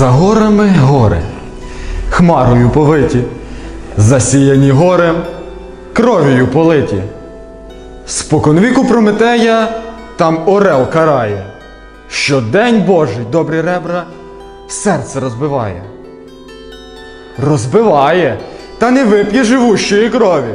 За горами гори, хмарою повиті, засіяні горем, кров'ю политі. Споконвіку Прометея там орел карає, що день Божий добрі ребра серце розбиває. Розбиває, та не вип'є живущої крові.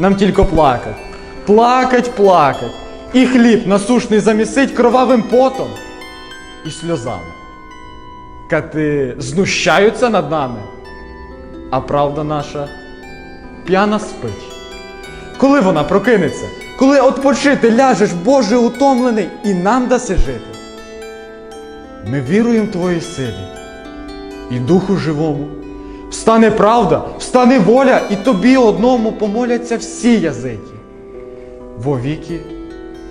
Нам тільки плакать, плакать, плакать, і хліб насушний замісить кровавим потом і сльозами. Кати знущаються над нами, а правда наша п'яна спить. Коли вона прокинеться, коли отпочити ляжеш, Боже, утомлений, і нам даси жити. Ми віруємо Твоїй силі і Духу живому. Встане правда, встане воля, і тобі одному помоляться всі язики, во віки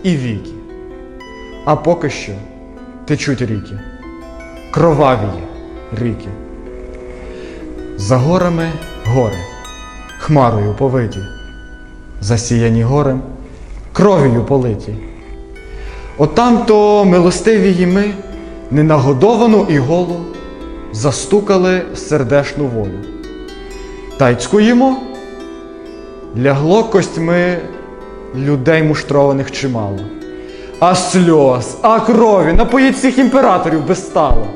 і віки. А поки що течуть ріки кроваві ріки. За горами гори, хмарою повиті, засіяні горем, кров'ю политі. Отам то милостиві ми ненагодовану і голу застукали сердешну волю. Та й цкуємо, лягло костьми людей муштрованих чимало. А сльоз, а крові напоїть всіх імператорів без стало,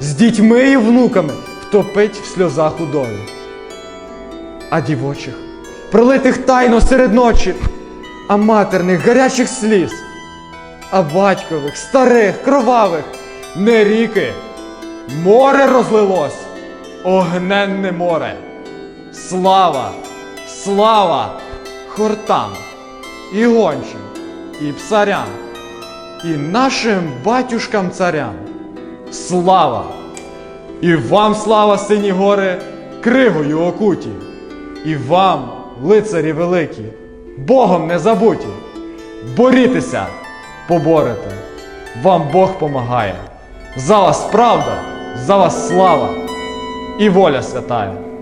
з дітьми і внуками втопить в сльозах удові. А дівочих, пролитих тайно серед ночі, а матерних гарячих сліз, а батькових, старих, кровавих, не ріки, море розлилось, огненне море. Слава, слава хортам і гончим, і псарям і нашим батюшкам царям. Слава! І вам слава, сині гори, кривою окуті, і вам, лицарі великі, Богом не забуті. Борітеся, поборете, вам Бог помагає. За вас правда, за вас слава і воля святая.